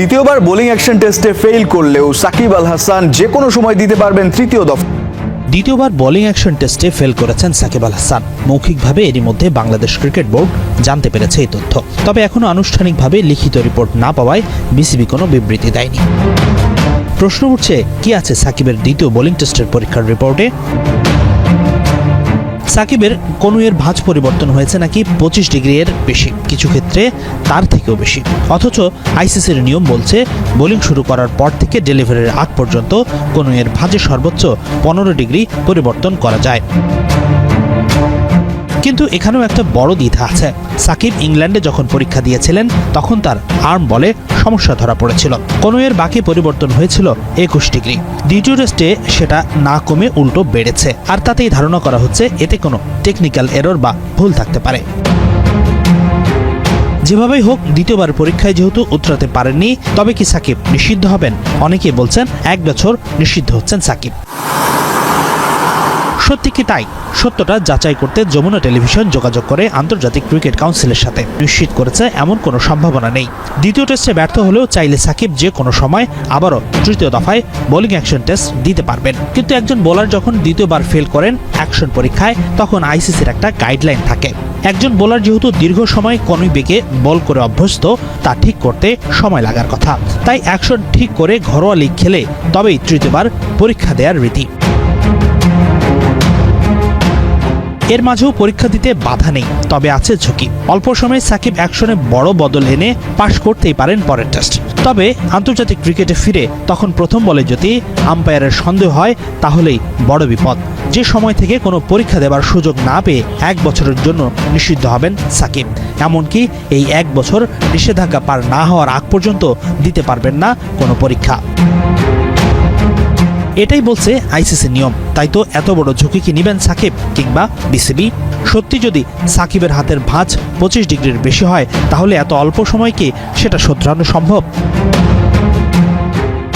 দ্বিতীয়বার bowling action টেস্টে fail করলেও সাকিব আল হাসান যে কোনো সময় দিতে পারবেন তৃতীয় দফা। দ্বিতীয়বার বোলিং অ্যাকশন টেস্টে ফেল করেছেন সাকিব আল হাসান। মৌখিকভাবে এরই মধ্যে বাংলাদেশ ক্রিকেট বোর্ড জানতে পেরেছে এই তথ্য। তবে এখনও আনুষ্ঠানিকভাবে লিখিত রিপোর্ট না পাওয়ায় বিসিবি কোনো বিবৃতি দেয়নি। প্রশ্ন উঠছে, কি আছে সাকিবের দ্বিতীয় বোলিং টেস্টের পরীক্ষার রিপোর্টে? সাকিবের কনুয়ের ভাঁজ পরিবর্তন হয়েছে নাকি পঁচিশ ডিগ্রি এর বেশি? কিছু ক্ষেত্রে তার থেকেও বেশি। অথচ আইসিসির নিয়ম বলছে, বোলিং শুরু করার পর থেকে ডেলিভারির আগ পর্যন্ত কনুয়ের ভাঁজে সর্বোচ্চ পনেরো ডিগ্রি পরিবর্তন করা যায়। কিন্তু এখানেও একটা বড় দ্বিধা আছে। সাকিব ইংল্যান্ডে যখন পরীক্ষা দিয়েছিলেন, তখন তার আর্ম বলে সমস্যা ধরা পড়েছিল। কনুয়ের বাকি পরিবর্তন হয়েছিল একুশ ডিগ্রি। দ্বিতীয় টেস্টে সেটা না কমে উল্টো বেড়েছে। আর তাতেই ধারণা করা হচ্ছে এতে কোনো টেকনিক্যাল এরর বা ভুল থাকতে পারে। যেভাবেই হোক দ্বিতীয়বার পরীক্ষায় যেহেতু উতরাতে পারেননি, তবে কি সাকিব নিষিদ্ধ হবেন? অনেকেই বলছেন, এক বছর নিষিদ্ধ হচ্ছেন সাকিব। সত্যি কি তাই? সত্যটা যাচাই করতে যমুনা টেলিভিশন যোগাযোগ করে আন্তর্জাতিক ক্রিকেট কাউন্সিলের সাথে। নিশ্চিত করেছে, এমন কোনো সম্ভাবনা নেই। দ্বিতীয় টেস্টে ব্যর্থ হলেও চাইলে সাকিব যে কোনো সময় আবারও তৃতীয় দফায় বোলিং অ্যাকশন টেস্ট দিতে পারবেন। কিন্তু একজন বোলার যখন দ্বিতীয়বার ফেল করেন অ্যাকশন পরীক্ষায়, তখন আইসিসির একটা গাইডলাইন থাকে। একজন বোলার যেহেতু দীর্ঘ সময় কনুই বেগে বল করে অভ্যস্ত, তা ঠিক করতে সময় লাগার কথা। তাই অ্যাকশন ঠিক করে ঘরোয়া লিগ খেলে তবেই তৃতীয়বার পরীক্ষা দেওয়ার রীতি। এর মাঝেও পরীক্ষা দিতে বাধা নেই, তবে আছে ঝুঁকি। অল্প সময়ে সাকিব অ্যাকশনে বড় বদল এনে পাশ করতেই পারেন পরের টেস্ট। তবে আন্তর্জাতিক ক্রিকেটে ফিরে তখন প্রথম বলে যদি আম্পায়ারের সন্দেহ হয়, তাহলেই বড় বিপদ। যে সময় থেকে কোনো পরীক্ষা দেওয়ার সুযোগ না পেয়ে এক বছরের জন্য নিষিদ্ধ হবেন সাকিব। এমনকি এই এক বছর নিষেধাজ্ঞা পার না হওয়ার আগ পর্যন্ত দিতে পারবেন না কোনো পরীক্ষা। এটাই বলছে আইসিসি নিয়ম। তাই তো এত বড় ঝুঁকি কি নেবেন সাকিব কিংবা বিসিবি? সত্যি যদি সাকিবের হাতের ভাঁজ পঁচিশ ডিগ্রির বেশি হয়, তাহলে এত অল্প সময়কে সেটা শোধরানো সম্ভব?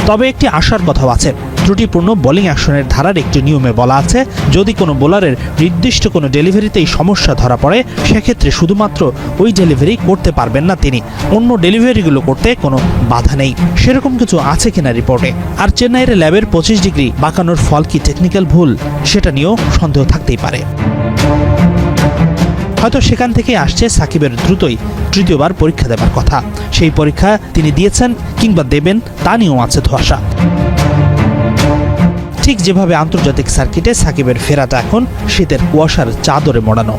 তবে একটি আশার কথাও আছে। ত্রুটিপূর্ণ বোলিং অ্যাকশনের ধারার একটি নিয়মে বলা আছে, যদি কোনো বোলারের নির্দিষ্ট কোনো ডেলিভারিতেই সমস্যা ধরা পড়ে, সেক্ষেত্রে শুধুমাত্র ওই ডেলিভারি করতে পারবেন না তিনি। অন্য ডেলিভারিগুলো করতে কোনো বাধা নেই। সেরকম কিছু আছে কিনা রিপোর্টে? আর চেন্নাইয়ের ল্যাবের পঁচিশ ডিগ্রি বাঁকানোর ফল কি টেকনিক্যাল ভুল? সেটা নিয়েও সন্দেহ থাকতেই পারে। হয়তো সেখান থেকে আসছে সাকিবের দ্রুতই তৃতীয়বার পরীক্ষা দেবার কথা। সেই পরীক্ষা তিনি দিয়েছেন কিংবা দেবেন তা নিয়েও আছে ধোয়াশা। ঠিক যেভাবে আন্তর্জাতিক সার্কিটে সাকিবের ফেরাটা এখন শীতের কুয়াশার চাদরে মোড়ানো।